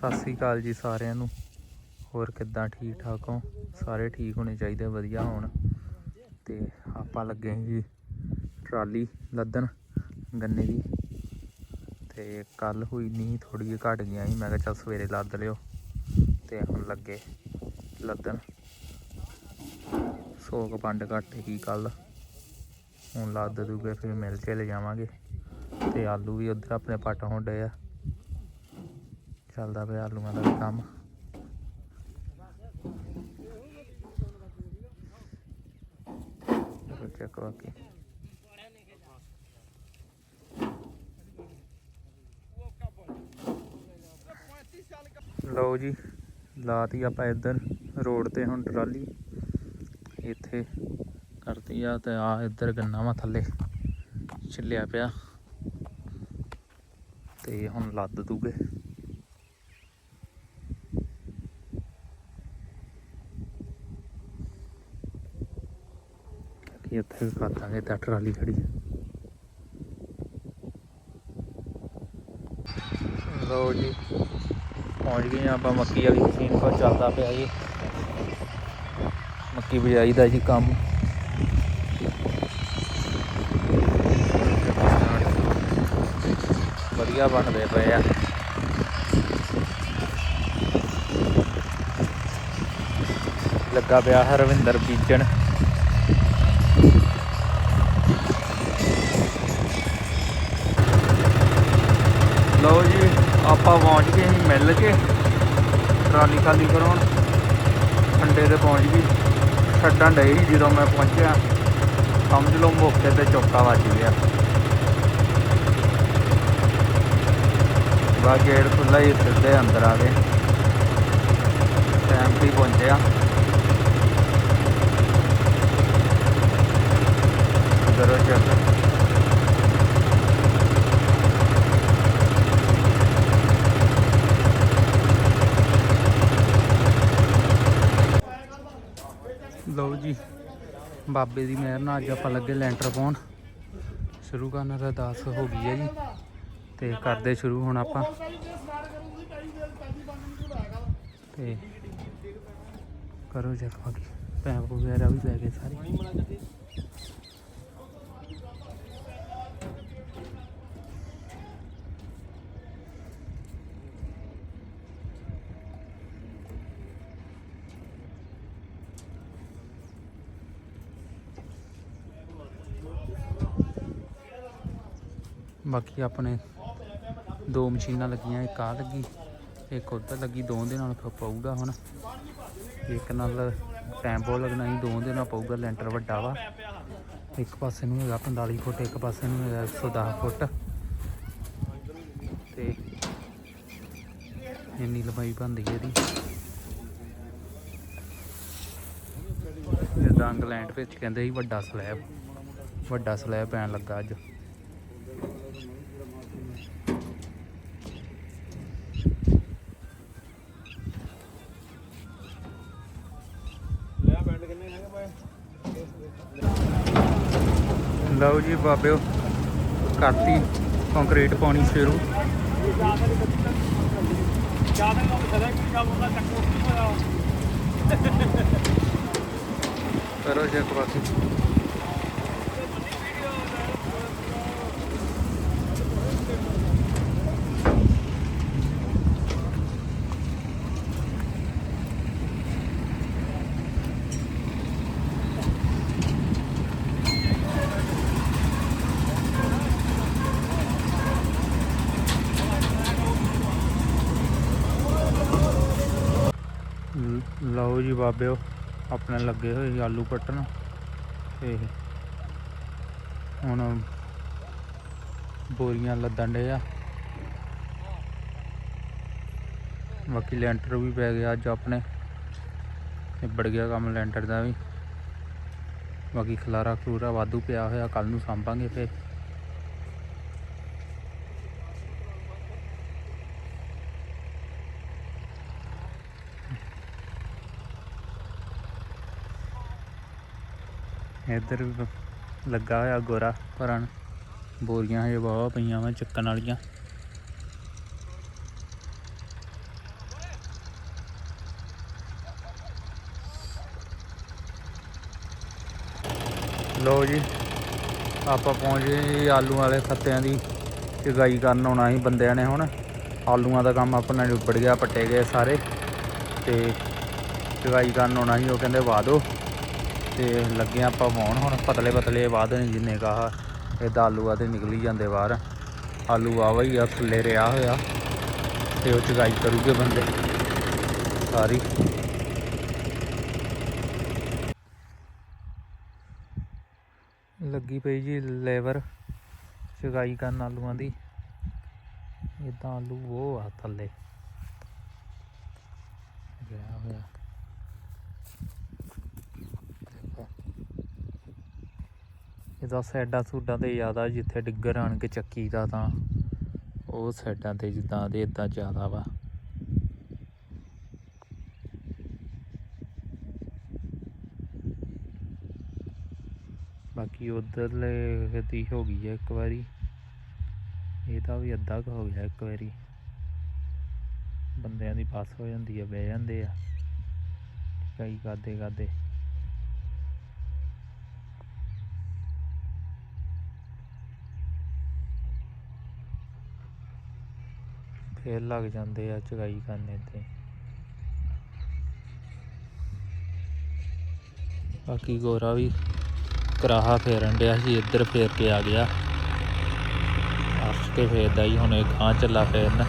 ਸਤਿ ਸ੍ਰੀ ਅਕਾਲ ਜੀ ਸਾਰਿਆਂ ਨੂੰ। ਹੋਰ ਕਿੱਦਾਂ ਠੀਕ ਠਾਕ ਹੋ? ਸਾਰੇ ਠੀਕ ਹੋਣੇ ਚਾਹੀਦੇ, ਵਧੀਆ ਹੋਣ। ਤੇ ਆਪਾਂ ਲੱਗੇ ਜੀ ਟਰਾਲੀ ਲੱਦਣ, ਗੰਨੇ ਦੀ। ਤੇ ਕੱਲ ਹੋਈ ਨਹੀਂ ਥੋੜੀ ਜਿਹੀ ਘਟ ਗਿਆ ਸੀ। ਮੈਂ ਕਿਹਾ ਚੱਲ ਸਵੇਰੇ ਲੱਦ ਲਿਓ। ਤੇ ਹੁਣ ਲੱਗੇ ਲੱਦਣ। ਸੋਕ ਪੰਡ ਘੱਟ ਹੀ ਕੱਲ ਹੁਣ ਲੱਦ ਦੂਗੇ, ਫਿਰ ਮਿਲ ਕੇ ਲੈ ਜਾਵਾਂਗੇ। ਤੇ ਆਲੂ ਵੀ ਉਧਰ ਆਪਣੇ ਪੱਟ ਹੁੰਦੇ ਆ। ਚੱਲਦਾ ਪਿਆ ਆਲੂਆਂ ਦਾ ਵੀ ਕੰਮ। ਚਲੋ ਚੈੱਕ ਲਓ ਜੀ, ਲਾਤੀ ਆਪਾਂ ਇੱਧਰ ਰੋਡ ਤੇ ਹੁਣ ਟਰਾਲੀ। ਇੱਥੇ ਕਰਤੀ ਆ ਤੇ ਆ ਇੱਧਰ ਗੰਨਾ ਵਾ ਥੱਲੇ, ਛਿੱਲਿਆ ਪਿਆ। ਤੇ ਹੁਣ ਲੱਦ ਦੂਗੇ। ਕਿ ਇੱਥੇ ਵੀ ਕਰ ਦਾਂਗੇ ਤਾਂ ਟਰਾਲੀ ਖੜੀ ਹੈ ਲਓ ਜੀ, ਪਹੁੰਚ ਗਏ ਆਪਾਂ ਮੱਕੀ ਵਾਲੀ ਮਸ਼ੀਨ ਕੋਲ ਚੱਲਦਾ ਪਿਆ ਜੀ। ਮੱਕੀ ਬਿਜਾਈ ਦਾ ਜੀ ਕੰਮ। ਵਧੀਆ ਬਣਦੇ ਪਏ ਆ। ਲੱਗਾ ਪਿਆ ਹਰਵਿੰਦਰ ਬੀਜਣ। ਆਪਾਂ ਪਹੁੰਚ ਗਏ ਸੀ ਮਿਲ ਕੇ। ਟਰਾਲੀ ਖਾਲੀ ਕਰਾਉਣ। ਠੰਡੇ ਤੇ ਪਹੁੰਚ ਗਈ। ਛੱਡਣ ਡਈ ਜਦੋਂ ਮੈਂ ਪਹੁੰਚਿਆ। ਸਮਝ ਲਓ ਮੌਕੇ ਤੇ ਚੌਕਾ ਵੱਜ ਗਿਆ। ਬਾ ਗੇਟ ਖੁੱਲਾ ਹੀ ਸਿੱਧੇ ਅੰਦਰ ਆ ਗਏ। ਟਾਈਮ ਤੇ ਪਹੁੰਚਿਆ ਕਰੋ ਚੈੱਕ ਲਓ ਜੀ ਬਾਬੇ ਦੀ ਮਿਹਰ ਨਾਲ ਅੱਜ ਆਪਾਂ ਲੱਗੇ ਲੈਂਟਰ ਪਾਉਣ। ਸ਼ੁਰੂ ਕਰਨ ਅਰਦਾਸ ਹੋ ਗਈ ਹੈ ਜੀ। ਤੇ ਕਰਦੇ ਸ਼ੁਰੂ ਹੁਣ ਆਪਾਂ। ਤੇ ਕਰੋ ਚੈੱਕ ਬਾਕੀ। ਪੈਪ ਵਗੈਰਾ ਵੀ ਪੈ ਗਏ ਸਾਰੇ। ਬਾਕੀ ਆਪਣੇ ਦੋ ਮਸ਼ੀਨਾਂ ਲੱਗੀਆਂ, ਇੱਕ ਆ ਲੱਗੀ, ਇੱਕ ਉੱਧਰ ਲੱਗੀ ਦੋ ਦੇ ਨਾਲ ਪਊਗਾ ਹੁਣ। ਇੱਕ ਨਾਲ ਟੈਂਪੋ ਲੱਗਣਾ ਸੀ ਦੋ ਦੇ ਨਾਲ ਪਊਗਾ, ਲੈਂਟਰ ਵੱਡਾ ਵਾ। ਇੱਕ ਪਾਸੇ ਨੂੰ ਹੈਗਾ 45 ਫੁੱਟ, ਇੱਕ ਪਾਸੇ ਨੂੰ ਹੈਗਾ 110 ਫੁੱਟ। ਤੇ ਇੰਨੀ ਲੰਬਾਈ ਬਣਦੀ ਇਹਦੀ। ਜਿੱਦਾਂ ਇੰਗਲੈਂਡ ਵਿੱਚ ਕਹਿੰਦੇ ਸੀ, ਵੱਡਾ ਸਲੈਬ ਵੱਡਾ ਸਲੈਬ ਪੈਣ ਲੱਗਾ ਅੱਜ ਲਿਆ ਬੈਂਡ ਕਿੰਨੇ ਹੈਗੇ ਬਾਏ ਲਓ ਜੀ ਬਾਬਿਓ ਕਰਤੀ ਕੰਕਰੀਟ ਪਾਉਣੀ ਸ਼ੁਰੂ। ਕਰੋ ਚੈੱਕ ਬਾਕੀ ਲ- ਲਓ ਜੀ ਬਾਬਿਓ, ਆਪਣੇ ਲੱਗੇ ਹੋਏ ਸੀ ਆਲੂ ਕੱਟਣ। ਤੇ ਹੁਣ ਬੋਰੀਆਂ ਲੱਦਣ ਡੇ ਆ। ਬਾਕੀ ਲੈਂਟਰ ਵੀ ਪੈ ਗਿਆ ਅੱਜ ਆਪਣੇ। ਨਿਬੜ ਗਿਆ ਕੰਮ ਲੈਂਟਰ ਦਾ ਵੀ। ਬਾਕੀ ਖਲਾਰਾ ਖਲੂਰਾ ਵਾਧੂ ਪਿਆ ਹੋਇਆ ਕੱਲ ਨੂੰ ਸਾਂਭਾਂਗੇ ਫੇਰ। ਇੱਧਰ ਵੀ ਲੱਗਾ ਹੋਇਆ ਗੋਰਾ ਭਰਨ ਬੋਰੀਆਂ ਹਜੇ ਬਹੁਤ ਪਈਆਂ ਵਾ ਚੱਕਣ ਵਾਲੀਆਂ। ਲੋ ਜੀ, ਆਪਾਂ ਪਹੁੰਚ ਗਏ ਆਲੂ ਵਾਲੇ ਖੱਤਿਆਂ ਦੀ ਚਗਾਈ ਕਰਨ, ਆਉਣਾ ਸੀ ਬੰਦਿਆਂ ਨੇ ਹੁਣ। ਆਲੂਆਂ ਦਾ ਕੰਮ ਆਪਣਾ ਨਿਬੜ ਗਿਆ, ਪੱਟੇ ਗਏ ਸਾਰੇ ਤੇ ਚਗਾਈ ਕਰਨ ਆਉਣਾ ਸੀ, ਉਹ ਕਹਿੰਦੇ ਵਾ ਦਿਓ ਤੇ ਲੱਗੇ ਆਪਾਂ ਵਾਉਣ ਹੁਣ ਪਤਲੇ ਪਤਲੇ ਵਾਹ ਨੇ ਜਿੰਨੇ ਕਹਾ ਇਹ ਆਲੂ ਆ ਤੇ ਨਿਕਲੀ ਜਾਂਦੇ ਬਾਹਰ। ਆਲੂ ਵਾਵਾ ਹੀ ਆ ਥੱਲੇ ਰਿਹਾ ਹੋਇਆ ਤੇ ਉਹ ਚਗਾਈ ਕਰੂਗੇ ਬੰਦੇ। ਸਾਰੀ। ਲੱਗੀ ਪਈ ਜੀ ਲੇਬਰ ਚਗਾਈ ਕਰਨ ਆਲੂਆਂ ਦੀ। ਇਦਾਂ ਆਲੂ ਉਹ ਆ ਥੱਲੇ। ਗਿਆ ਹੋਇਆ। ਇਹਦਾ ਸਾਈਡਾਂ ਸੂਡਾਂ ਤੇ ਜ਼ਿਆਦਾ ਜਿੱਥੇ ਡਿੱਗਰ ਆਣ ਕੇ ਚੱਕੀ ਦਾ ਤਾਂ ਉਹ ਸਾਈਡਾਂ ਤੇ ਜਿੱਦਾਂ ਦੇ ਇਦਾਂ ਜ਼ਿਆਦਾ ਵਾ। ਬਾਕੀ ਉਧਰਲੇ ਦੀ ਹੋ ਗਈ ਹੈ ਇੱਕ ਵਾਰੀ। ਇਹਦਾ ਵੀ ਅੱਧਾ ਕੁ ਹੋ ਗਿਆ ਇੱਕ ਵਾਰੀ। ਬੰਦਿਆਂ ਦੀ ਬੱਸ ਹੋ ਜਾਂਦੀ ਆ, ਬਹਿ ਜਾਂਦੇ ਆ। ਕਈ ਕਰਦੇ ਕਰਦੇ ਫੇਰ ਲੱਗ ਜਾਂਦੇ ਆ ਚਗਾਈ ਕਰਨੇ ਤੇ। ਬਾਕੀ ਗੋਰਾ ਵੀ ਕਰਾਹਾ ਫੇਰਨ ਡਿਆ ਸੀ, ਇੱਧਰ ਫੇਰ ਕੇ ਆ ਗਿਆ। ਆਸ ਕੇ ਫੇਰਦਾ ਹੀ, ਹੁਣ ਇਹ ਗਾਂ ਚੱਲਾ ਫੇਰਨ।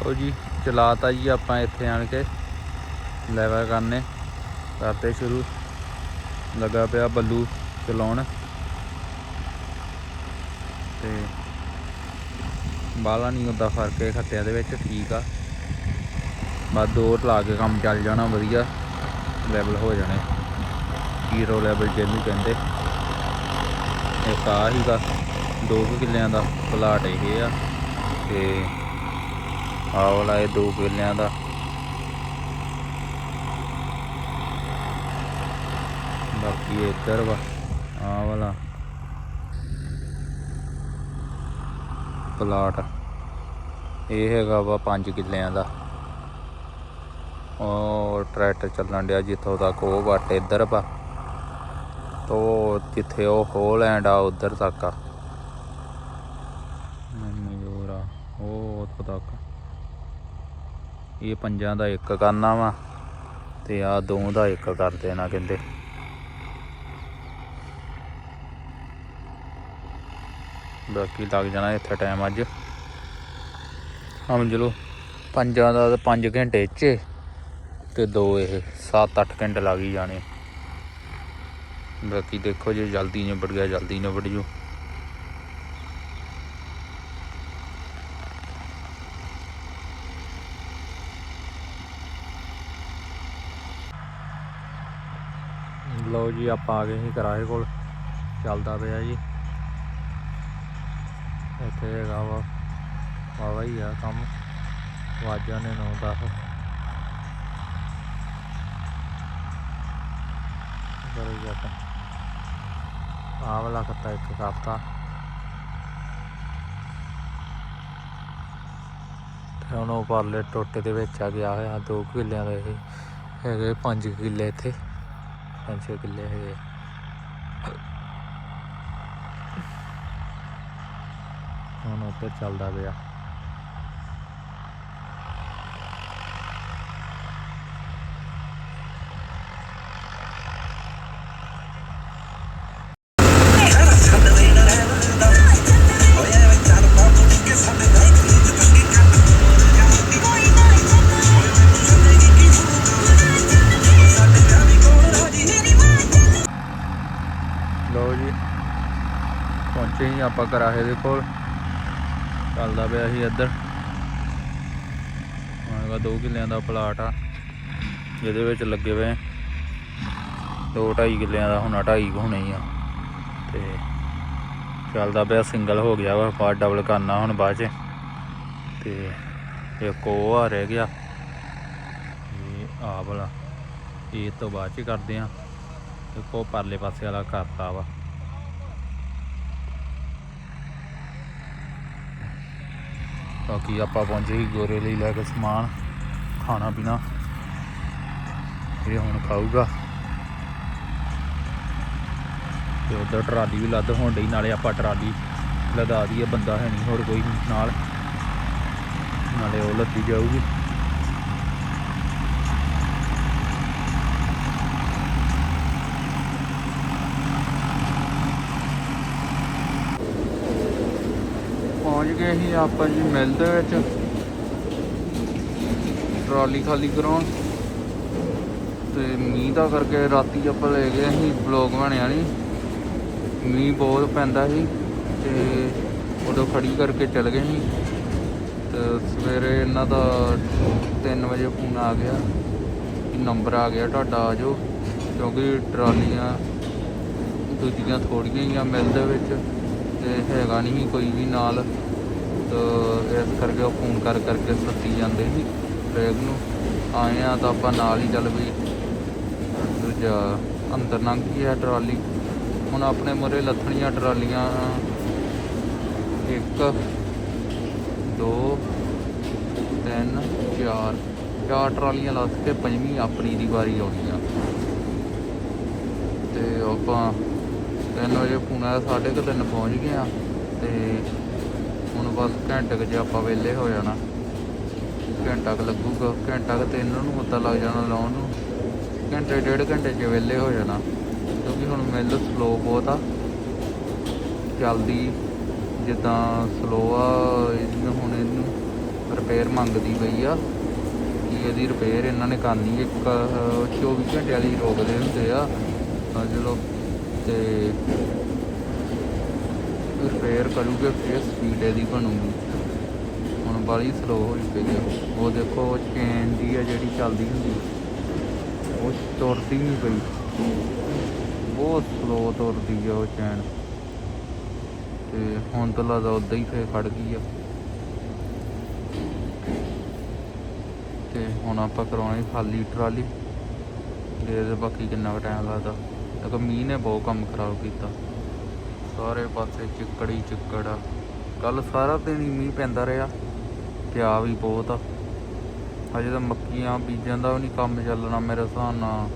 ਉਹ ਜੀ, ਚਲਾਤਾ ਜੀ ਆਪਾਂ ਇੱਥੇ ਆਣ ਕੇ ਲੈਵਲ ਕਰਨੇ। ਕਰਦੇ ਸ਼ੁਰੂ। ਲੱਗਾ ਪਿਆ ਬੱਲੂ ਚਲਾਉਣ। ਤੇ ਬਾਲਾ ਨਹੀਂ ਹੁੰਦਾ ਫ਼ਰਕ ਹੈ ਖੱਤਿਆਂ ਦੇ ਵਿੱਚ, ਠੀਕ ਆ। ਬਸ ਦੋ ਲਾ ਕੇ ਕੰਮ ਚੱਲ ਜਾਣਾ, ਵਧੀਆ। ਲੈਵਲ ਹੋ ਜਾਣੇ। ਜ਼ੀਰੋ ਲੈਵਲ ਜਿਹਨੂੰ ਕਹਿੰਦੇ। ਇੱਕ ਆ ਹੀਗਾ ਦੋ ਕੁ ਕਿੱਲਿਆਂ ਦਾ ਪਲਾਟ ਇਹ ਆ। ਤੇ ਆਹ ਵਾਲਾ ਇਹ ਦੋ ਕਿੱਲਿਆਂ ਦਾ। ਬਾਕੀ ਇੱਧਰ ਵਾ, ਆਹ ਵਾਲਾ। ਪਲਾਟ। ਇਹ ਹੈਗਾ ਵਾ 5 ਕਿੱਲਿਆਂ ਦਾ। ਉਹ ਟਰੈਕਟਰ ਚੱਲਣ ਡਿਆ ਜਿੱਥੋਂ ਤੱਕ ਉਹ ਵੱਟ ਇੱਧਰ ਵਾ। ਤੋ ਜਿੱਥੇ ਉਹ ਹੋਲੈਂਡ ਆ, ਉਧਰ ਤੱਕ ਆ। ਮਯੂਰਾ ਉਹ ਉੱਥੋਂ ਤੱਕ। ਇਹ ਪੰਜਾਂ ਦਾ ਇੱਕ ਕਰਨਾ ਵਾ ਤੇ ਆ ਦੋ ਦਾ ਇੱਕ ਕਰ ਦੇਣਾ ਕਹਿੰਦੇ। ਬਾਕੀ ਲੱਗ ਜਾਣਾ ਇੱਥੇ ਟਾਈਮ ਅੱਜ। ਸਮਝ ਲਓ, ਪੰਜਾਂ ਦਾ 5 ਘੰਟੇ ਚ ਤੇ ਦੋ ਇਹ 7-8 ਘੰਟੇ ਲੱਗ ਹੀ ਜਾਣੇ। ਬਾਕੀ ਦੇਖੋ ਜੇ ਜਲਦੀ ਨਿਬੜ ਗਿਆ, ਜਲਦੀ ਨਿਬੜ ਜੂ। ਲਓ ਜੀ, ਆਪਾਂ ਆ ਗਏ ਸੀ ਕਿਰਾਏ ਕੋਲ। ਚੱਲਦਾ ਪਿਆ ਜੀ। ਇੱਥੇ ਹੈਗਾ ਵਾ। ਵਾਵਾ ਹੀ ਆ ਕੰਮ। ਵਾਜਾਂ ਨੇ ਨੌ ਦਸ। ਬੜੇ ਜੱਟ ਆਹ ਵਾਲਾ ਕੱਤਾ ਇੱਕ ਕਾਫਤਾ ਤੇ। ਹੁਣ ਉਹ ਪਰਲੇ ਟੋਟੇ ਦੇ ਵਿੱਚ ਆ ਗਿਆ ਹੋਇਆ, ਦੋ ਕਿੱਲਿਆਂ ਦਾ ਇਹ। ਹੈਗੇ ਪੰਜ ਕਿੱਲੇ ਇੱਥੇ। ਪੰਜ ਛੇ ਕਿੱਲੇ ਹੈਗੇ ਹੁਣ ਉੱਧਰ ਚੱਲਦਾ ਪਿਆ। ਲਓ ਜੀ ਪਹੁੰਚੇ ਹੀ ਆਪਾਂ ਕਰਾਹੇ ਦੇ ਕੋਲ। ਚੱਲਦਾ ਪਿਆ ਸੀ ਇੱਧਰ। ਆਗਾ ਦੋ ਕਿੱਲਿਆਂ ਦਾ ਪਲਾਟ ਆ। ਜਿਹਦੇ ਵਿੱਚ ਲੱਗੇ ਹੋਏ ਦੋ ਢਾਈ ਕਿੱਲਿਆਂ ਦਾ ਹੁਣਾ ਢਾਈ ਕੁ ਹੋਣੇ ਆ। ਤੇ ਚੱਲਦਾ ਪਿਆ, ਸਿੰਗਲ ਹੋ ਗਿਆ ਵਾ, ਬਾਅਦ ਡਬਲ ਕਰਨਾ ਹੁਣ ਬਾਅਦ ਚ। ਤੇ ਇੱਕ ਉਹ ਆ ਰਹਿ ਗਿਆ। ਇਹ ਆ ਵਾਲਾ। ਇਹ ਤੋਂ ਬਾਅਦ ਚ ਕਰਦੇ ਆ। ਇੱਕ ਉਹ ਪਰਲੇ ਪਾਸੇ ਵਾਲਾ ਕਰਤਾ ਵਾ। ਬਾਕੀ ਆਪਾਂ ਪਹੁੰਚੇ ਸੀ ਗੋਰੇ ਲਈ ਲੈ ਕੇ ਸਮਾਨ, ਖਾਣਾ ਪੀਣਾ। ਇਹ ਹੁਣ ਖਾਊਗਾ। ਤੇ ਉਧਰ ਟਰਾਲੀ ਵੀ ਲੱਦ ਹੋਣ ਡਈ, ਨਾਲੇ ਆਪਾਂ ਟਰਾਲੀ ਲਗਾ ਦਈਏ, ਬੰਦਾ ਹੈ ਨਹੀਂ ਹੋਰ ਕੋਈ ਨਾਲ। ਨਾਲੇ ਉਹ ਲੱਦੀ ਜਾਊਗੀ ਪਹੁੰਚ ਗਏ ਸੀ, ਆਪਾਂ ਜੀ ਮਿਲ ਦੇ ਵਿੱਚ। ਟਰਾਲੀ ਖਾਲੀ ਕਰਾਉਣ। ਤੇ ਮੀਂਹ ਦਾ ਕਰਕੇ ਰਾਤੀ ਆਪਾਂ ਲੈ ਗਏ ਸੀ ਬਲੌਗ ਬਣਿਆ ਨਹੀਂ ਮੀਂਹ ਬਹੁਤ ਪੈਂਦਾ ਸੀ ਤੇ ਉਦੋਂ ਖੜੀ ਕਰਕੇ ਚਲ ਗਏ ਸੀ। ਤੇ ਸਵੇਰੇ ਇਹਨਾਂ ਦਾ 3 ਵਜੇ ਫੋਨ ਆ ਗਿਆ ਨੰਬਰ ਆ ਗਿਆ ਤੁਹਾਡਾ, ਆ ਜਾਓ। ਕਿਉਂਕਿ ਟਰਾਲੀਆਂ ਦੂਜੀਆਂ ਥੋੜੀਆਂ ਹੀ ਆ ਮਿਲ ਦੇ ਵਿੱਚ ਤੇ ਹੈਗਾ ਨਹੀਂ ਸੀ ਕੋਈ ਵੀ ਨਾਲ। ਤਾਂ ਇਸ ਕਰਕੇ ਉਹ ਫੋਨ ਕਰ ਕਰਕੇ ਸੱਤੀ ਜਾਂਦੇ ਸੀ ਟ੍ਰੈਕ ਨੂੰ। ਆਏ ਆ ਤਾਂ ਆਪਾਂ ਨਾਲ ਹੀ ਚੱਲ ਵੀ ਦੂਜਾ ਅੰਦਰ ਲੰਘ ਗਈ ਹੈ ਟਰਾਲੀ। ਹੁਣ ਆਪਣੇ ਮੁਰੇ ਲੱਥਣੀਆਂ ਟਰਾਲੀਆਂ। ਇੱਕ, ਦੋ, ਤਿੰਨ, ਚਾਰ। ਚਾਰ ਟਰਾਲੀਆਂ ਲੱਥ ਕੇ ਪੰਜਵੀਂ ਆਪਣੀ ਦੀ ਵਾਰੀ ਆਉਣੀ ਆ ਤੇ ਆਪਾਂ ਤਿੰਨ ਵਜੇ ਫੋਨ ਆਇਆ, ਸਾਢੇ ਕੁ ਤਿੰਨ ਪਹੁੰਚ ਗਏ ਆ ਤੇ ਹੁਣ ਬਸ ਘੰਟੇ ਕੁ ਜੇ ਆਪਾਂ ਵਿਹਲੇ ਹੋ ਜਾਣਾ। ਘੰਟਾ ਕੁ ਲੱਗੂਗਾ ਘੰਟਾ ਕੁ ਤਿੰਨ ਨੂੰ ਪਤਾ ਲੱਗ ਜਾਣਾ ਲਾਉਣ ਨੂੰ। ਘੰਟੇ ਡੇਢ ਘੰਟੇ 'ਚ ਵਿਹਲੇ ਹੋ ਜਾਣਾ ਕਿਉਂਕਿ ਹੁਣ ਮਿਲ ਸਲੋ ਬਹੁਤ ਆ। ਚੱਲਦੀ ਜਿੱਦਾਂ ਸਲੋ ਆ ਇਹਨੂੰ ਹੁਣ ਇਹਨੂੰ ਰਿਪੇਅਰ ਮੰਗਦੀ ਪਈ ਆ। ਕਿ ਇਹਦੀ ਰਿਪੇਅਰ ਇਹਨਾਂ ਨੇ ਕਰਨੀ ਇੱਕ ਅਹ, 24 ਘੰਟੇ ਵਾਲੀ ਰੋਕਦੇ ਹੁੰਦੇ ਆ। ਤਾਂ ਚਲੋ ਤੇ ਰਿਪੇਅਰ ਕਰੂਗੇ, ਫਿਰ ਸਪੀਡ ਇਹਦੀ ਬਣੂਗੀ। ਹੁਣ ਬਾਲੀ ਸਲੋ ਹੋਈ ਪਈ ਆ। ਉਹ ਦੇਖੋ, ਉਹ ਚੇਨ ਦੀ ਆ ਜਿਹੜੀ ਚੱਲਦੀ ਹੁੰਦੀ ਉਹ ਤੁਰਦੀ ਨਹੀਂ ਪਈ। ਬਹੁਤ ਸਲੋ ਤੁਰਦੀ ਆ ਉਹ ਚੈਨ ਤੇ ਹੁਣ ਤਾਂ ਲੱਗਦਾ ਉਦਾਂ ਹੀ ਫੇਰ ਖੜ ਗਈ ਆ। ਤੇ ਹੁਣ ਆਪਾਂ ਕਰਾਉਣੀ ਖਾਲੀ ਟਰਾਲੀ। ਦੇ ਬਾਕੀ ਕਿੰਨਾ ਕੁ ਟਾਈਮ ਲੱਗਦਾ। ਕਿਉਂਕਿ ਮੀਂਹ ਨੇ ਬਹੁਤ ਕੰਮ ਖਰਾਬ ਕੀਤਾ। ਸਾਰੇ ਪਾਸੇ ਚਿੱਕੜ ਹੀ ਚਿੱਕੜ ਆ। ਕੱਲ ਸਾਰਾ ਦਿਨ ਹੀ ਮੀਂਹ ਪੈਂਦਾ ਰਿਹਾ। ਪਿਆ ਵੀ ਬਹੁਤ ਆ। ਹਜੇ ਤਾਂ ਮੱਕੀਆਂ ਬੀਜਾਂ ਦਾ ਵੀ ਨਹੀਂ ਕੰਮ ਚੱਲਣਾ ਮੇਰੇ ਹਿਸਾਬ ਨਾਲ।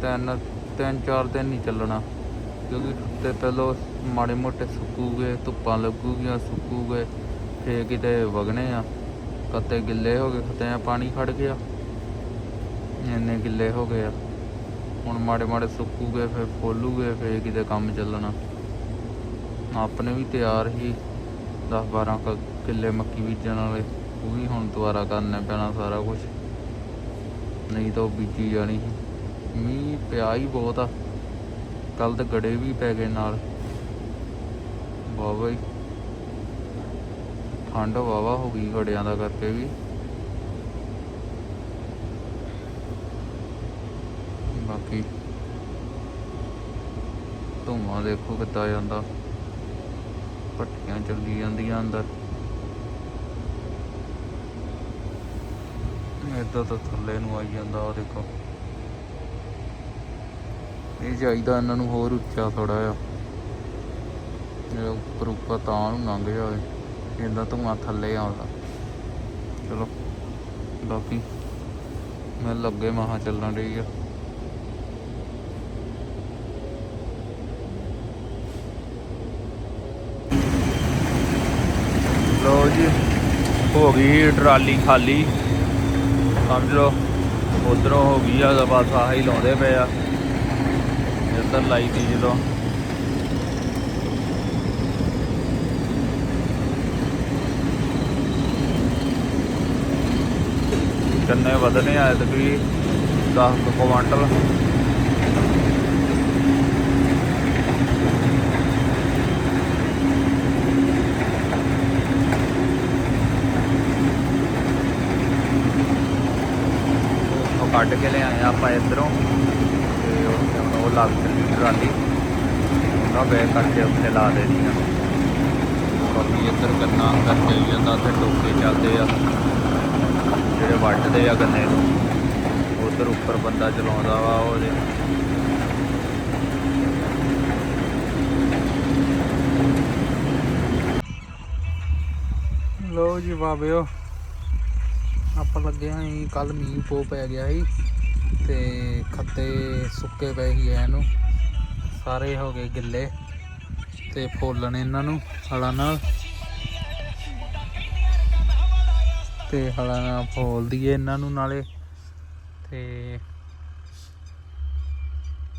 ਤਿੰਨ ਤਿੰਨ, ਚਾਰ ਦਿਨ ਨਹੀਂ ਚੱਲਣਾ। ਕਿਉਂਕਿ ਤੇ ਪਹਿਲਾਂ ਮਾੜੇ ਮੋਟੇ ਸੁੱਕੂਗੇ, ਧੁੱਪਾਂ ਲੱਗੂਗੀਆਂ, ਸੁੱਕੂਗੇ, ਫੇਰ ਕਿਤੇ ਵਗਣੇ ਆ। ਕੱਤੇ ਗਿੱਲੇ ਹੋ ਗਏ, ਖੱਤਿਆਂ 'ਚ ਪਾਣੀ ਖੜ ਗਿਆ। ਇੰਨੇ ਗਿੱਲੇ ਹੋ ਗਏ ਆ। ਹੁਣ ਮਾੜੇ ਮਾੜੇ ਸੁੱਕੂਗੇ, ਫਿਰ ਫੋਲੂਗੇ, ਫਿਰ ਕਿਤੇ ਕੰਮ ਚੱਲਣਾ। ਆਪਣੇ ਵੀ ਤਿਆਰ ਹੀ 10 12 ਕੁ ਕਿੱਲੇ ਮੱਕੀ ਬੀਜਣ ਵਾਲੇ, ਉਹ ਵੀ ਹੁਣ ਦੁਬਾਰਾ ਕਰਨਾ ਪੈਣਾ ਸਾਰਾ ਕੁਝ ਨਹੀਂ ਤਾਂ ਉਹ ਬੀਜੀ ਜਾਣੀ ਸੀ। ਮੀਂਹ ਪਿਆ ਹੀ ਬਹੁਤ ਆ। ਕੱਲ ਤੇ ਗੜੇ ਵੀ ਪੈ ਗਏ ਨਾਲ। ਵਾਵਾ ਹੀ ਠੰਡ ਵਾਵਾ ਹੋ ਗਈ ਗੜਿਆਂ ਦਾ ਕਰਕੇ ਵੀ। ਬਾਕੀ ਧੂੰਆਂ ਦੇਖੋ ਕਿੱਦਾਂ ਜਾਂਦਾ। ਪੱਟੀਆਂ ਚੱਲੀ ਜਾਂਦੀਆਂ ਅੰਦਰ। ਏਦਾਂ ਤਾਂ ਥੱਲੇ ਨੂੰ ਆਈ ਜਾਂਦਾ ਉਹ ਦੇਖੋ। ਇਹ ਚਾਹੀਦਾ ਇਹਨਾਂ ਨੂੰ ਹੋਰ ਉੱਚਾ ਥੋੜਾ ਆ ਇਹ ਉੱਪਰ ਉੱਪਰ ਤਾਂ ਨੂੰ ਲੰਘ ਜਾਵੇ। ਇਹਦਾ ਧੂੰਆਂ ਥੱਲੇ ਆਉਂਦਾ। ਚਲੋ, ਬਾਕੀ ਮੈਂ ਲੱਗੇ ਮਹਾ ਚੱਲਣ ਰਹੀ ਆ ਲੋ ਜੀ ਹੋ ਗਈ ਟਰਾਲੀ ਖਾਲੀ। ਸਮਝ ਲਓ, ਉਧਰੋਂ ਹੋ ਗਈ ਆ, ਬਸ ਆਹ ਹੀ ਲਾਉਂਦੇ ਪਏ ਆ। ਇੱਧਰ ਲਾਈ ਤੀ ਜਦੋਂ। ਗੰਨੇ ਵਧਨੇ ਆਏ ਤੇ ਵੀ 10 ਕੁਆਂਟਲ ਉਹ ਕੱਢ ਕੇ ਲਿਆਏ ਆਪਾਂ ਇਧਰੋਂ। ਤੇ ਉਹ ਉਹ ਲੱਗ ਚੱਲੀ ਟਰਾਲੀ। ਉਹਨਾਂ ਬੈਕ ਕਰਕੇ ਉੱਥੇ ਲਾ ਦੇਣੀ ਆ। ਬਾਕੀ ਇੱਧਰ ਗੰਨਾ ਕਰਕੇ ਚੱਲ ਜਾਂਦਾ ਤੇ ਟੋਕੇ ਚੱਲਦੇ ਆ। ਜਿਹੜੇ ਵੱਢਦੇ ਆ ਗੰਨੇ ਨੂੰ। ਉਧਰ ਉੱਪਰ ਬੰਦਾ ਚਲਾਉਂਦਾ ਵਾ ਉਹਦੇ ਲੋ ਜੀ ਬਾਬਿਓ। ਆਪਾਂ ਲੱਗੇ ਆਂ ਕੱਲ ਮੀਂਹ ਪੋ ਪੈ ਗਿਆ ਸੀ ਤੇ ਖੱਤੇ ਸੁੱਕੇ ਪਏ ਸੀ ਇਹਨੂੰ ਸਾਰੇ ਹੋ ਗਏ ਗਿੱਲੇ ਤੇ ਫੋਲਣ ਇਹਨਾਂ ਨੂੰ, ਹਲਾ ਨਾਲ। ਤੇ ਹਲਾਂ ਨਾਲ ਫੋਲ ਦਈਏ ਇਹਨਾਂ ਨੂੰ ਨਾਲੇ। ਤੇ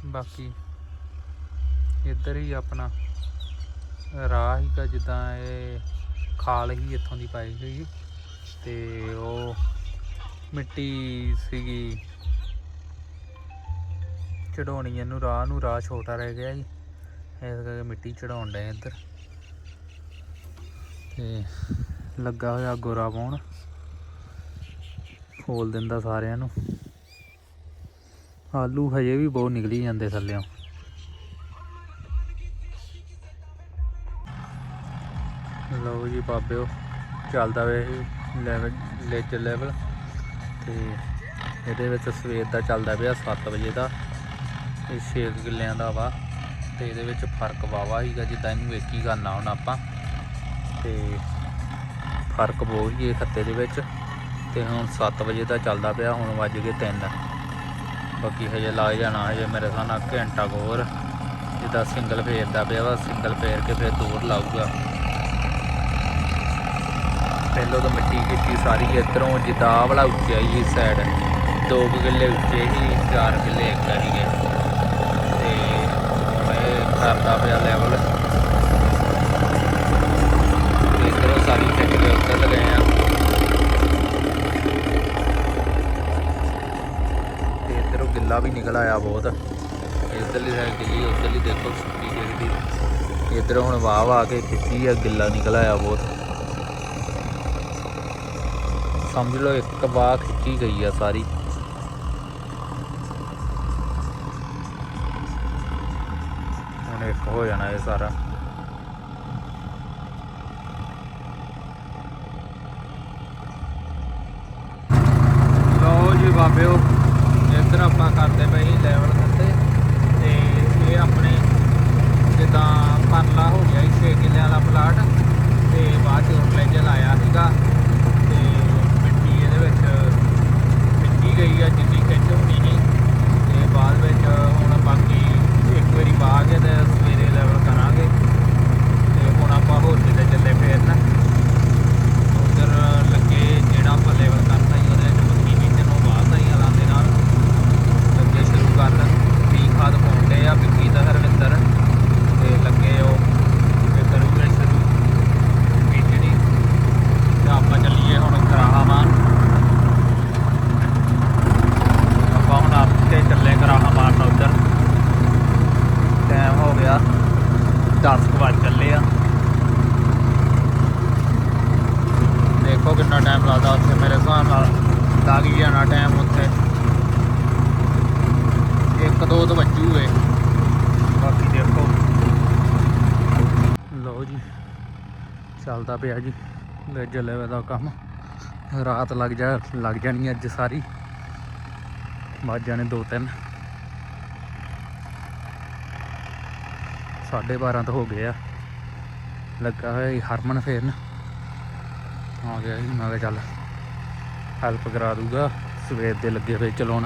ਬਾਕੀ ਇੱਧਰ ਹੀ ਆਪਣਾ ਰਾਹ ਹੀਗਾ ਜਿੱਦਾਂ ਇਹ ਖਾਲ ਹੀ ਇੱਥੋਂ ਦੀ ਪਾਈ ਹੋਈ ਤੇ ਉਹ ਮਿੱਟੀ ਸੀਗੀ। ਚੜਾਉਣੀ ਇਹਨੂੰ, ਰਾਹ ਨੂੰ, ਰਾਹ ਛੋਟਾ ਰਹਿ ਗਿਆ ਜੀ। ਇਸ ਕਰਕੇ ਮਿੱਟੀ ਚੜਾਉਣ ਡਏ ਇੱਧਰ। ਤੇ ਲੱਗਾ ਹੋਇਆ ਗੋਰਾ ਪਾਉਣ ਖੋਲ ਦਿੰਦਾ ਸਾਰਿਆਂ ਨੂੰ। ਆਲੂ ਹਜੇ ਵੀ ਬਹੁਤ ਨਿਕਲੀ ਜਾਂਦੇ ਥੱਲਿਓਂ। ਲਓ ਜੀ ਬਾਬਿਓ, ਚੱਲਦਾ ਵੇ ਲੈਵਲ ਲੇਜਰ ਲੈਵਲ ਤੇ ਇਹਦੇ ਵਿੱਚ ਸਵੇਰ ਦਾ ਚੱਲਦਾ ਪਿਆ 7 ਵਜੇ ਦਾ। ਇਹ 6 ਕਿੱਲਿਆਂ ਦਾ ਵਾ। ਤੇ ਇਹਦੇ ਵਿੱਚ ਫ਼ਰਕ ਵਾਵਾ ਹੀਗਾ ਜਿੱਦਾਂ ਇਹਨੂੰ ਵੇਖੀ ਕਰਨਾ ਹੁਣ ਆਪਾਂ। ਤੇ ਫ਼ਰਕ ਬਹੁਤ ਹੀ ਹੈ ਖੱਤੇ ਦੇ ਵਿੱਚ। ਤੇ ਹੁਣ 7 ਵਜੇ ਦਾ ਚੱਲਦਾ ਪਿਆ, ਹੁਣ ਵੱਜ ਗਏ 3 ਬਾਕੀ ਹਜੇ ਲਾ ਜਾਣਾ, ਹਜੇ ਮੇਰੇ ਹਿਸਾਬ ਨਾਲ ਘੰਟਾ ਕੁ ਹੋਰ। ਜਿੱਦਾਂ ਸਿੰਗਲ ਫੇਰਦਾ ਪਿਆ ਵਾ ਸਿੰਗਲ ਫੇਰ ਕੇ ਫਿਰ ਦੂਰ ਲਾਊਗਾ। ਪਹਿਲੋਂ ਤਾਂ ਮਿੱਟੀ ਕੀਤੀ ਸਾਰੀ ਇੱਧਰੋਂ, ਜਿੱਦਾਂ ਆਹ ਵਾਲਾ ਉੱਚਾ ਹੀ ਸਾਈਡ ਦੋ ਕੁ ਕਿੱਲੇ ਉੱਚੇ ਹੀ, ਚਾਰ ਕਿੱਲੇ ਇੱਕ ਸੀਗੇ ਤੇ ਹੁਣ ਕਰਦਾ ਪਿਆ ਲੈਵਲ ਇੱਧਰੋਂ ਸਾਰੀ ਖਿੱਚ ਕੇ ਉੱਧਰ ਆ ਤੇ ਇੱਧਰੋਂ ਗਿੱਲਾ ਵੀ ਨਿਕਲ ਆਇਆ ਬਹੁਤ। ਇੱਧਰਲੀ ਸਾਈਡ ਗਿੱਲੀ, ਉੱਧਰਲੀ ਦੇਖੋ ਸੁੱਕੀ ਜਿਹੜੀ। ਇੱਧਰੋਂ ਹੁਣ ਵਾਹ ਵਾਹ ਕੇ ਖਿੱਚੀ ਆ, ਗਿੱਲਾ ਨਿਕਲ ਆਇਆ ਬਹੁਤ। ਸਮਝ ਲਓ, ਇੱਕ ਵਾਹ ਖਿੱਚੀ ਗਈ ਆ ਸਾਰੀ। ਹੁਣ ਇੱਕ ਹੋ ਜਾਣਾ ਇਹ ਸਾਰਾ। ਲਓ ਜੀ ਬਾਬਿਓ, ਇੱਧਰ ਆਪਾਂ ਕਰਦੇ ਪਏ ਸੀ ਲੈਵਲ ਖੱਤੇ ਤੇ ਇਹ ਆਪਣੇ ਜਿੱਦਾਂ ਪਰਲਾ ਹੋ ਗਿਆ ਸੀ 6 ਕਿੱਲਿਆਂ ਵਾਲਾ ਪਲਾਟ ਤੇ ਬਾਅਦ ਚ ਉਰਲੇ ਲਾਇਆ ਸੀਗਾ ਤੇ ਮਿੱਟੀ ਇਹਦੇ ਵਿੱਚ ਮਿੱਟੀ ਗਈ ਆ, ਜਿੰਨੀ ਖਿੱਚ ਹੁੰਦੀ ਸੀ, ਤੇ ਬਾਅਦ ਵਿੱਚ ਹੁਣ ਬਾਕੀ ਇੱਕ ਵਾਰੀ ਪਾ ਕੇ ਤੇ ਸਵੇਰੇ ਲੈਵਲ ਕਰਾਂਗੇ ਤੇ ਹੁਣ ਆਪਾਂ ਹੋਰ ਕਿਤੇ ਚੱਲੇ ਫੇਰਨ ਉਧਰ ਲੱਗੇ ਜਿਹੜਾ ਆਪਾਂ ਲੈਵਲ ਕਰਨਾ ਸੀ ਉਹਦੇ ਵਿੱਚ ਮੱਕੀ ਬੀਜਣ ਨੂੰ ਬਾਅਦ ਦਾ ਹੀ ਹਾਲਾਂ ਦੇ ਨਾਲ ਲੱਗੇ ਸ਼ੁਰੂ ਕਰਨ ਵੀ ਖਾਦ ਪਾਉਂਦੇ ਆ ਵਿੱਕੀ ਦਾ ਹਰਵਿੰਦਰ ਤੇ ਲੱਗੇ ਉਹ ਤੇ ਕਰੂਗੇ ਸ਼ੁਰੂ ਬੀਜਣੀ ਤੇ ਆਪਾਂ ਚੱਲੀਏ ਹੁਣ ਕਰਾਹਾਮਾਨ ਆਪਾਂ ਹੁਣ ਆਪਕੇ ਚੱਲੇ ਕਰਾਹਾਮਾਨ ਉਧਰ ਟਾਈਮ ਹੋ ਗਿਆ 10 ਕੁ ਵਜੇ ਚੱਲੇ ਆ ਦੇਖੋ ਕਿੰਨਾ ਟਾਈਮ ਲੱਗਦਾ ਉੱਥੇ ਮੇਰੇ ਹਿਸਾਬ ਨਾਲ ਲੱਗ ਹੀ ਜਾਣਾ ਟਾਈਮ ਉੱਥੇ ਇੱਕ ਦੋ ਤੋਂ ਵੱਜੂ ਏ ਬਾਕੀ ਦੇਖੋ ਲਓ ਜੀ ਚੱਲਦਾ ਪਿਆ ਜੀ। ਲੈ ਜਲੇ ਦਾ ਕੰਮ। ਰਾਤ ਲੱਗ ਜਾ, ਲੱਗ ਜਾਣੀ ਅੱਜ ਸਾਰੀ। ਵੱਜ ਜਾਣੇ ਦੋ ਤਿੰਨ। ਸਾਢੇ 12 ਤਾਂ ਹੋ ਗਏ ਆ। ਲੱਗਾ ਹੋਇਆ ਸੀ ਹਰਮਨ ਫੇਰਨ। ਆ ਗਿਆ ਜੀ, ਮੈਂ ਕਿਹਾ ਚੱਲ ਹੈਲਪ ਕਰਾ ਦੂਗਾ। ਸਵੇਰ ਦੇ ਲੱਗੇ ਹੋਏ ਚਲਾਉਣ।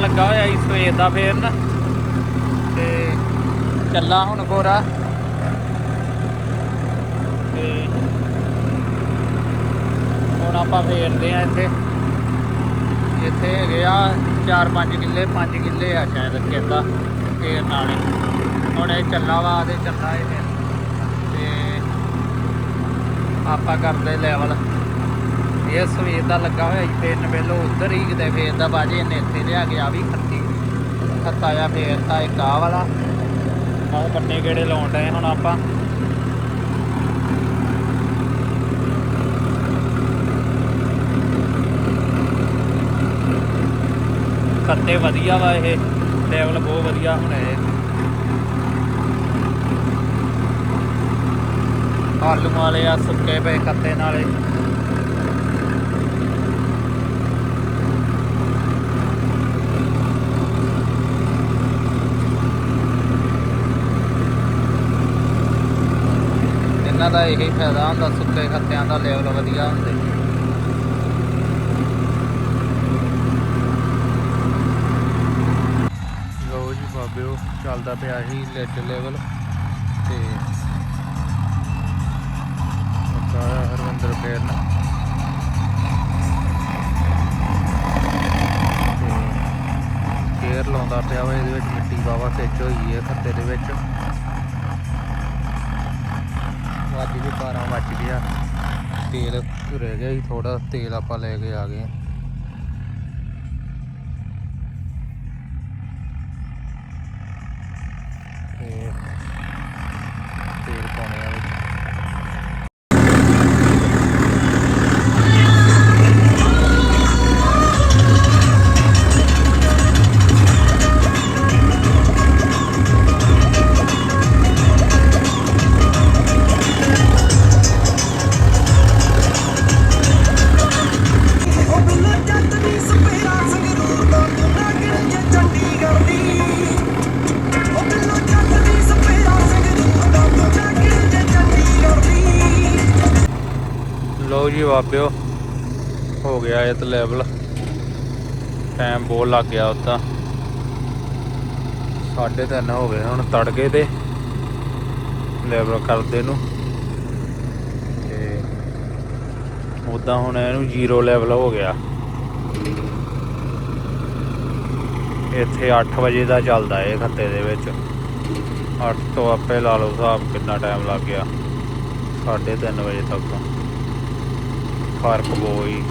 ਲੱਗਾ ਹੋਇਆ ਸੀ ਸਵੇਰ ਦਾ ਫੇਰਨ ਤੇ ਚੱਲਾ ਹੁਣ ਗੋਰਾ। ਤੇ ਹੁਣ ਆਪਾਂ ਫੇਰਦੇ ਆ ਇੱਥੇ। ਇੱਥੇ ਹੈਗੇ ਆ 4-5 ਕਿੱਲੇ 5 ਕਿੱਲੇ ਆ ਸ਼ਾਇਦ ਕਹਿੰਦਾ ਫੇਰ ਨਾਲੇ। ਹੁਣ ਇਹ ਚੱਲਾ ਵਾ ਤੇ ਚੱਲਾ ਇਹ। ਫਿਰ ਤੇ ਆਪਾਂ ਕਰਦੇ ਲੈਵਲ ਇਹ ਸਵੇਰ ਦਾ ਲੱਗਾ ਹੋਇਆ ਜੀ ਤਿੰਨ ਵੇਲੋ ਉਧਰ ਹੀ ਕਿਤੇ ਫੇਰ ਦਾ ਬਾਜੇ ਇਹਨੇ ਇੱਥੇ ਲਿਆ ਕੇ ਆ ਵੀ ਖੱਤੀ। ਖੱਤਾ ਆ ਫੇਰ ਤਾਂ ਇੱਕ ਆਹ ਵਾਲਾ। ਆਹ ਬੰਨੇ ਕਿਹੜੇ ਲਾਉਣ ਡਏ ਹੁਣ ਆਪਾਂ। ਖੱਤੇ ਵਧੀਆ ਵਾ ਇਹ ਲੈਵਲ ਬਹੁਤ ਵਧੀਆ ਹੁਣ ਇਹ। ਆਲੂ ਵਾਲੇ ਆ ਸੁੱਕੇ ਪਏ ਖੱਤੇ ਨਾਲੇ। ਇਹਨਾਂ ਦਾ ਇਹੀ ਫਾਇਦਾ ਹੁੰਦਾ, ਸੁੱਕੇ ਖੱਤਿਆਂ ਦਾ ਲੈਵਲ ਵਧੀਆ ਹੁੰਦੇ। ਲੋ ਜੀ ਬਾਬਿਓ, ਚੱਲਦਾ ਪਿਆ ਸੀ ਲੈਡ ਲੈਵਲ ਤੇ ਲੱਗਾ ਹਰਵਿੰਦਰ ਫੇਰਨ ਤੇ ਫੇਰ ਲਾਉਂਦਾ ਪਿਆ ਵਾ, ਇਹਦੇ ਵਿੱਚ ਮਿੱਟੀ ਵਾਵਾ ਖਿੱਚ ਹੋਈ ਹੈ ਖੱਤੇ ਦੇ ਵਿੱਚ। ਵੱਜ 12 ਵੱਜ ਗਿਆ ਤੇਲ ਰਹਿ ਗਿਆ ਸੀ ਥੋੜਾ ਤੇਲ ਆਪਾਂ ਲੈ ਕੇ ਆ ਗਏ ਤੇ ਤੇਲ ਪਾਉਣੇ ਲਓ ਬਾਬਿਓ ਹੋ ਗਿਆ ਇਹ ਤੇ ਲੈਵਲ ਟਾਈਮ ਬਹੁਤ ਲੱਗ ਗਿਆ ਉਦਾਂ ਸਾਢੇ ਤਿੰਨ ਹੋ ਗਏ ਹੁਣ ਤੜਕੇ ਤੇ ਲੈਵਲ ਕਰਦੇ ਨੂੰ। ਤੇ ਉਦਾਂ ਹੁਣ ਇਹਨੂੰ ਜ਼ੀਰੋ ਲੈਵਲ ਹੋ ਗਿਆ। ਇੱਥੇ 8 ਵਜੇ ਦਾ ਚੱਲਦਾ ਇਹ ਖੱਤੇ ਦੇ ਵਿੱਚ। 8 ਤੋਂ ਆਪੇ ਲਾ ਲਓ ਹਿਸਾਬ ਕਿੰਨਾ ਟਾਈਮ ਲੱਗ ਗਿਆ। ਸਾਢੇ ਤਿੰਨ ਵਜੇ ਤੱਕ। ਫ਼ਰਕ ਬਹੁਤ ਹੀ